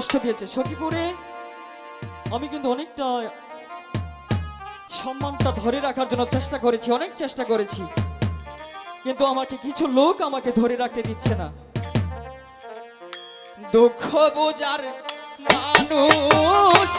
কষ্ট দিয়েছে। সখীপুরে আমি কিন্তু অনেকটা সম্মানটা ধরে রাখার জন্য চেষ্টা করেছি, অনেক চেষ্টা করেছি। কিন্তু আমাকে কিছু লোক আমাকে ধরে রাখতে দিচ্ছে না। দুঃখ বোঝার মানুষ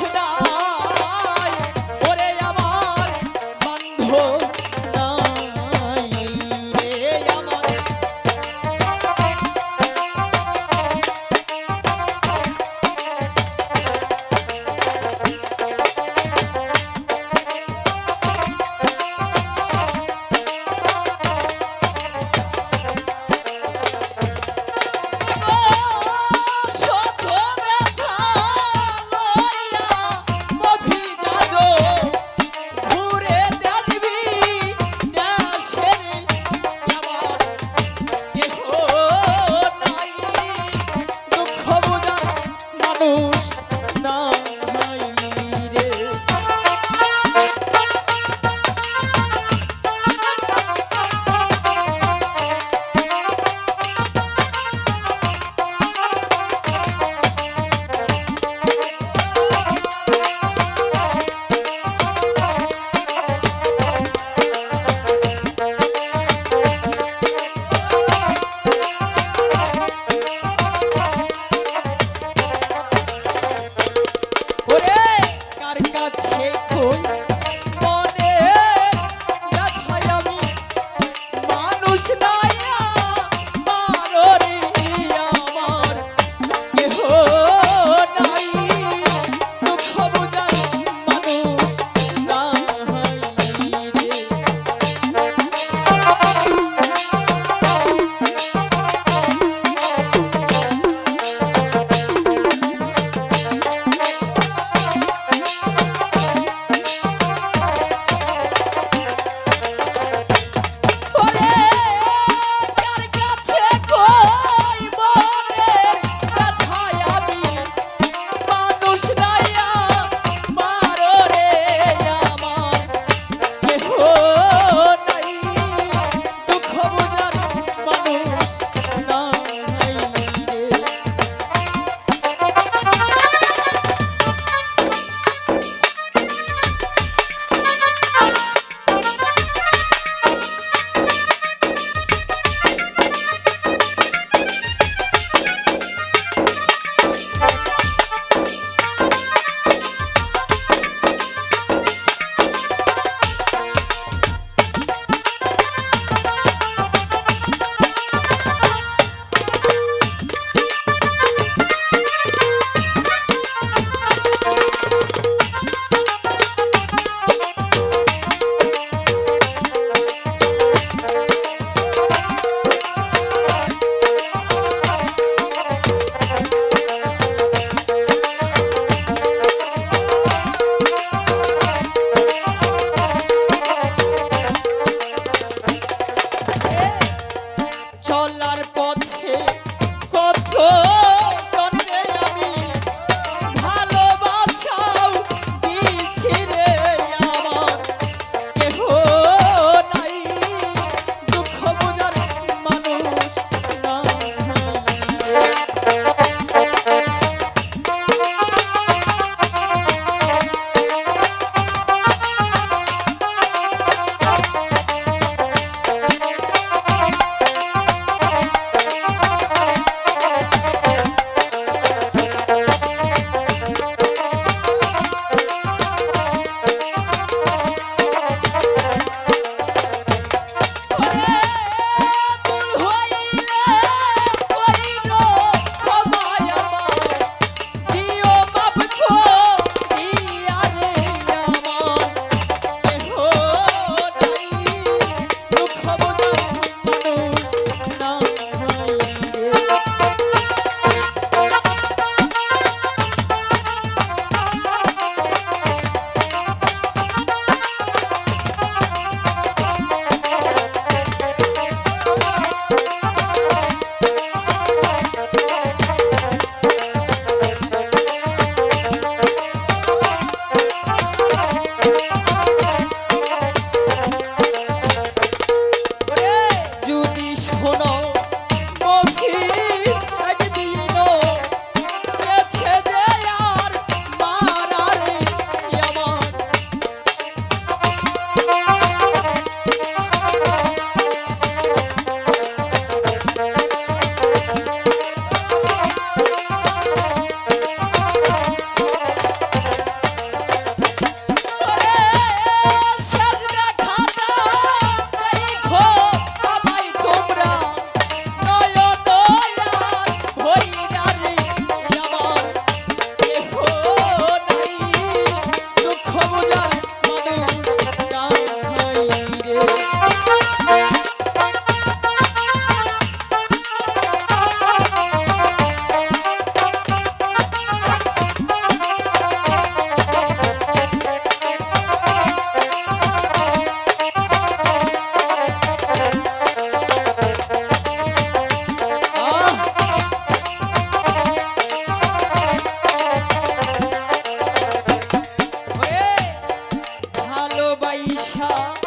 আশা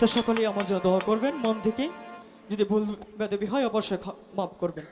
তো সকলেই আমার জন্য দোয়া করবেন, মন থেকে। যদি ভুল বেদবি হয়, অবশ্যই মাফ করবেন।